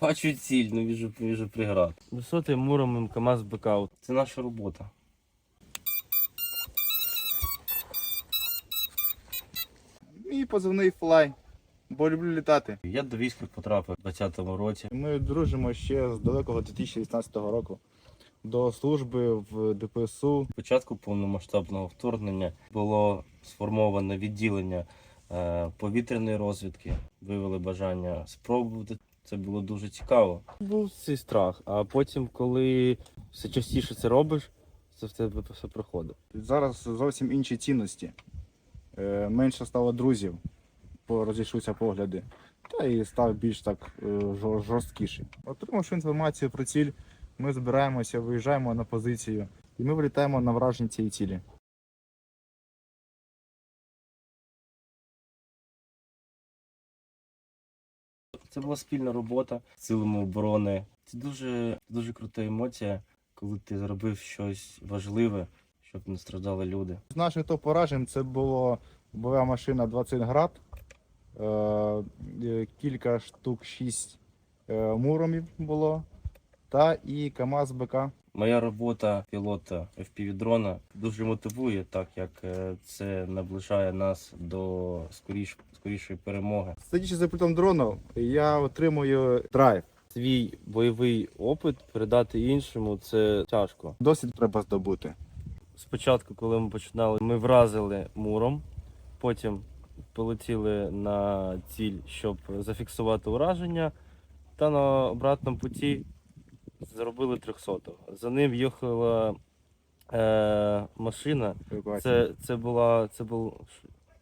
Бачу ціль, не віжу, віжу преград. Висоти муромим КАМАЗ БК. Це наша робота. Мій позивний флай, бо люблю літати. Я до війська потрапив у 20-му році. Ми дружимо ще з далекого 2018 року. До служби в ДПСУ. Початку повномасштабного вторгнення було сформоване відділення е, повітряної розвідки. Виявили бажання спробувати. Це було дуже цікаво. Був цей страх, а потім, коли все частіше це робиш, це в тебе все проходить. Зараз зовсім інші цінності. Е, Менше стало друзів, розійшлися погляди. Та і став більш так е, жорсткіший. Отримавши інформацію про ціль, ми збираємося, виїжджаємо на позицію і ми вилітаємо на враження цієї цілі. Це була спільна робота з силами оборони. Це дуже, дуже крута емоція, коли ти зробив щось важливе, щоб не страждали люди. З наших топ поражень це було бойова машина 20 град, е, е, кілька штук 6 е, муромів було, та і КАМАЗ БК. Моя робота пілота FPV-дрона дуже мотивує, так як е, це наближає нас до скоріш, скорішої перемоги. Сидячи за пультом дрону, я отримую драйв. Свій бойовий опит передати іншому це тяжко. Досвід треба здобути. Спочатку, коли ми починали, ми вразили муром, потім полетіли на ціль, щоб зафіксувати ураження, та на обратному путі зробили 300 За ним їхала е, машина. Це, це, була, це, був,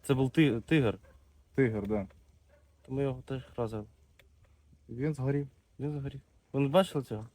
це був ти- тигр, Тигр, да. то ми його теж вразили. Він згорів. Він згорів. Ви не бачили цього?